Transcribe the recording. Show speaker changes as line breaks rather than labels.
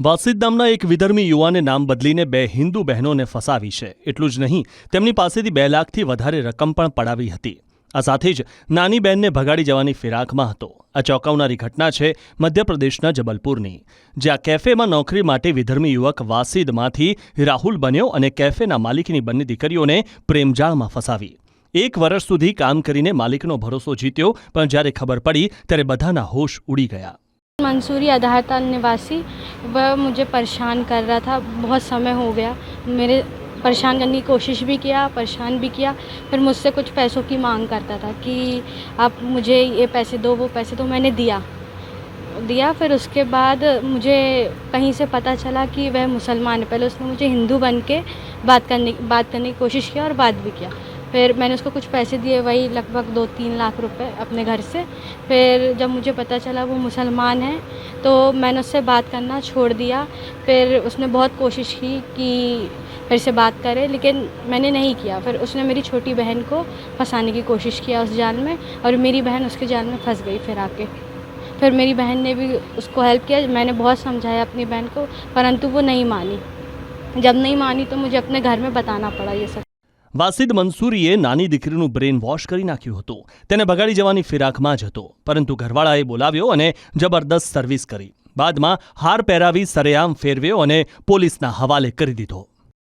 વાસિદ નામના એક વિધર્મી યુવાને નામ બદલીને બે હિન્દુ બહેનોને ફસાવી છે. એટલું જ નહીં, તેમની પાસેથી બે લાખથી વધારે રકમ પણ પડાવી હતી. આ સાથે જ નાની બહેનને ભગાડી જવાની ફિરાકમાં હતો. આ ચોંકાવનારી ઘટના છે મધ્યપ્રદેશના જબલપુરની. જ્યાં કેફેમાં નોકરી માટે વિધર્મી યુવક વાસિદમાંથી રાહુલ બન્યો અને કેફેના માલિકની બંને દીકરીઓને પ્રેમજાળમાં ફસાવી. એક વર્ષ સુધી કામ કરીને માલિકનો ભરોસો જીત્યો, પણ જ્યારે ખબર પડી, ત્યારે બધાના હોશ ઉડી ગયા.
મંસૂરી અધારતા નિવાસી वह मुझे परेशान कर रहा था। बहुत समय हो गया। मेरे परेशान करने की कोशिश भी किया, परेशान भी किया। फिर मुझसे कुछ पैसों की मांग करता था कि आप मुझे ये पैसे दो, वो पैसे दो मैंने दिया। दिया, फिर उसके बाद मुझे कहीं से पता चला कि वह मुसलमान है। पहले उसने मुझे हिंदू बन के बात करने बात करने की कोशिश किया और बात भी किया। फिर मैंने उसको कुछ पैसे दिए वही लगभग दो तीन लाख रुपए अपने घर से। फिर जब मुझे पता चला वो मुसलमान है तो मैंने उससे बात करना छोड़ दिया। फिर उसने बहुत कोशिश की कि फिर से बात करे, लेकिन मैंने नहीं किया। फिर उसने मेरी छोटी बहन को फंसाने की कोशिश किया उस जाल में, और मेरी बहन उसके जाल में फंस गई फिर आके। फिर मेरी बहन ने भी उसको हेल्प किया, मैंने बहुत समझाया अपनी बहन को, परंतु वो नहीं मानी। जब नहीं मानी तो मुझे अपने घर में बताना पड़ा ये सब।
વાસિદ મંસૂરીએ નાની દીકરીનું બ્રેન વોશ કરી નાખ્યું હતું. તેને ભગાડી જવાની ફિરાકમાં જ હતો. પરંતુ ઘરવાળાએ બોલાવ્યો અને જબરદસ્ત સર્વિસ કરી. બાદમાં હાર પહેરાવી સરેઆમ ફેરવ્યો અને પોલીસના હવાલે કરી દીધો.